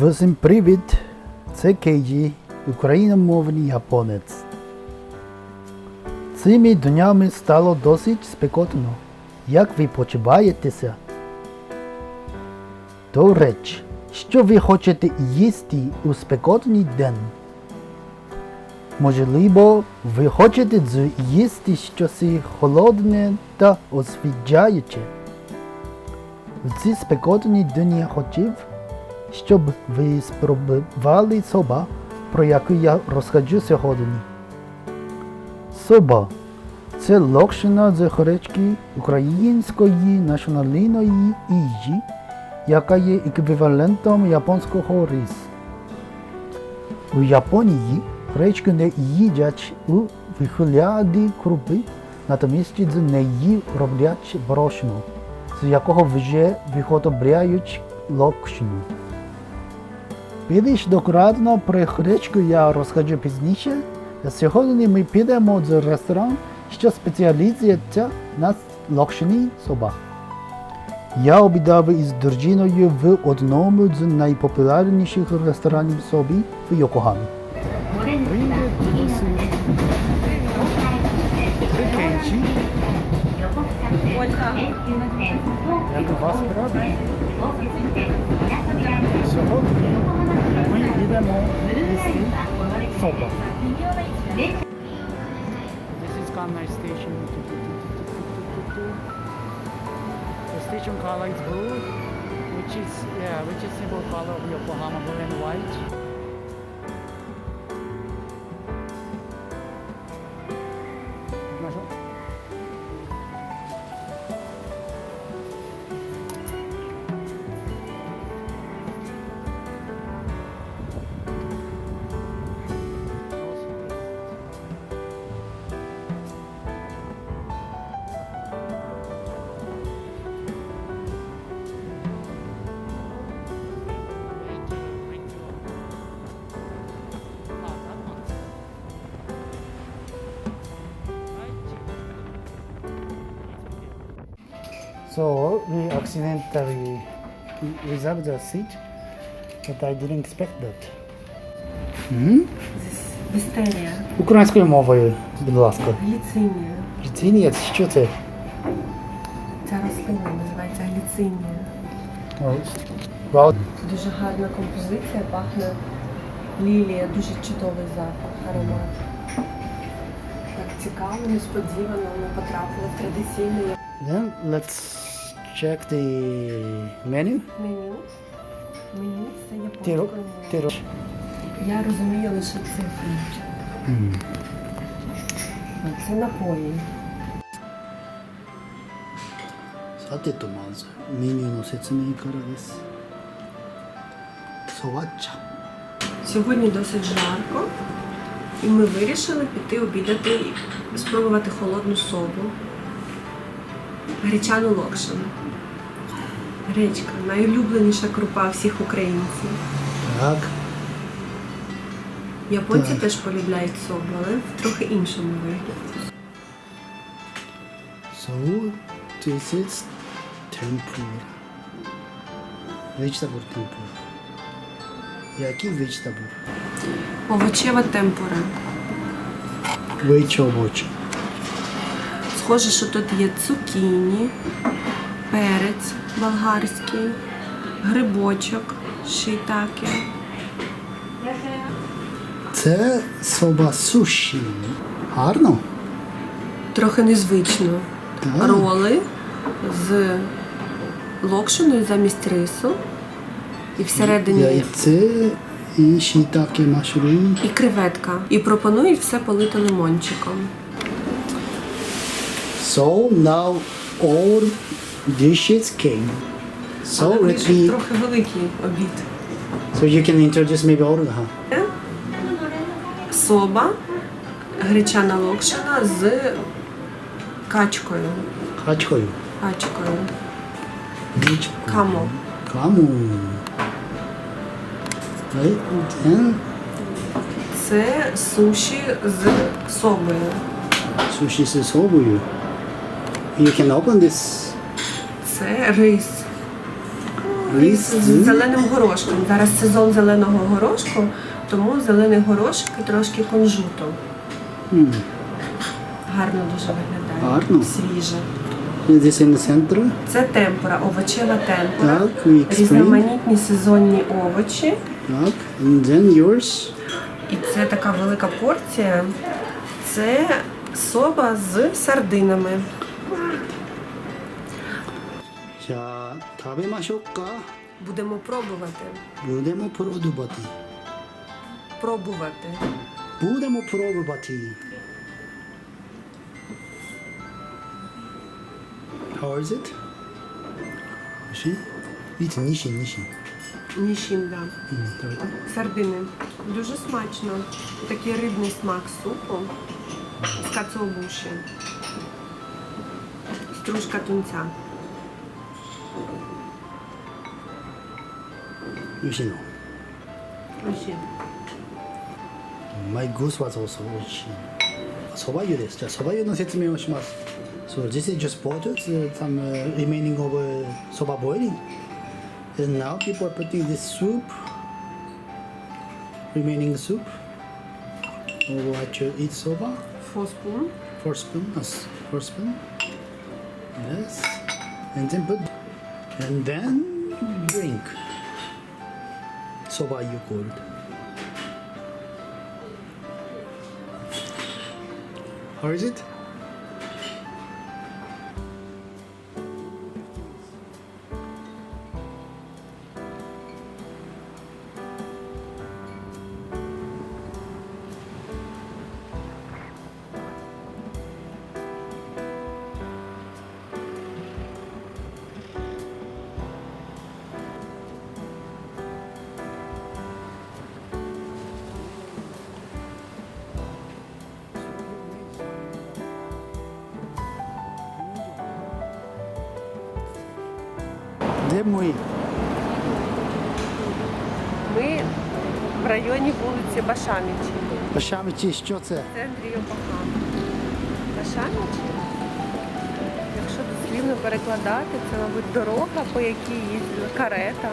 Всім привіт! Це Кейджі, україномовний японець. Цими днями стало досить спекотно. Як ви почуваєтеся? До речі, що ви хочете їсти у спекотний день? Можливо, ви хочете з'їсти щось холодне та освіджаюче. В ці спекотні дні хотів, щоб ви спробували соба, про яку я розкажу сьогодні. Соба це локшина з гречки української національної їжі, яка є еквівалентом японського рису. У Японії гречку не їдять у вигляді крупи, натомість з неї роблять борошно, з якого вже виготовляють локшину. Більш докладно про гречку я розкажу пізніше. Сьогодні ми підемо в ресторан, що спеціалізується на локшині соба. Я обідав із дружиною в одному з найпопулярніших ресторанів собі в Йокогамі. Як у вас справи? This is Kanai station. The station color is blue which is yeah which is simple color of Yokohama blue and white. So we accidentally reserved the seat, but I didn't expect that. Hmm? Вістерія, Українською мовою, будь ласка. гліцинія. Гліцинія, що це? Ця рослина називається гліцинія. Вау. Дуже гарна композиція, пахне лілія, дуже чудовий запах, аромат. Так цікаво, несподівано ми потрапили в традиційне Then let's check the menu. меню. Меню це Тиро, японською мовою. тиро. Я розумію лише цифри. Це напої. さてとまずメニューの説明からです。そば茶。 Сьогодні досить жарко, і ми вирішили піти обідати і спробувати холодну собу. Гречану локшину. Гречка найулюбленіша крупа всіх українців. Так. Японці Так. теж полюбляють собу, але в трохи іншому вигляді. So this is tempura. Vegetable tempura. Який vegetable? Овочева темпура. Вечі овочі. Схоже, що тут є цукіні, перець болгарський, грибочок, шийтаке. Це соба суші. Гарно? Трохи незвично. Так. Роли з локшиною замість рису. І всередині Яйце і шітаке машрум. і креветка. І пропонують все полити лимончиком. So now all dishes came. So Але let вийшов me, трохи великий обід. so you can introduce maybe all huh? Соба, гречана локшина з качкою. Качкою. Качкою. Качкою. Камо. Камо. Right? And Це суші з собою. sushi з собою. You can open this. Це рис. рис з зеленим горошком. Зараз сезон зеленого горошку, тому зелений горошок і трошки кунжуту. М. Гарно дуже виглядає. Гарно. Свіже. This in the center? Це темпура, овочева темпура. Так, we explain. Різноманітні сезонні овочі. Так, and then yours. І це така велика порція. Це соба з сардинами. 자, 食べましょうか. Будемо пробувати. будемо пробувати. Пробувати. будемо пробувати. How is it? Ніші? Від ніші, ніші. Нішім, да. М, Давайте. Сардини. Дуже смачно. Такий рибний смак супу з кацобуші. Стружка тунця. 美味しいの Ось. My goose was also 美味しい。そば湯です。じゃあそば湯の説明をします。So this is just boiled uh, some uh, remaining of uh, soba boiling. And now people are putting this soup, remaining soup, over what you eat soba. Фоспун. Four spoon, yes, four spoon. Yes, and then put, and then drink. Soba you cold. How is it? Де ми? Ми в районі вулиці Башамічі. Башамічі, що це? В центрі Йокохами. Башамічі. Якщо дослівно перекладати, це, мабуть, дорога, по якій їздила карета.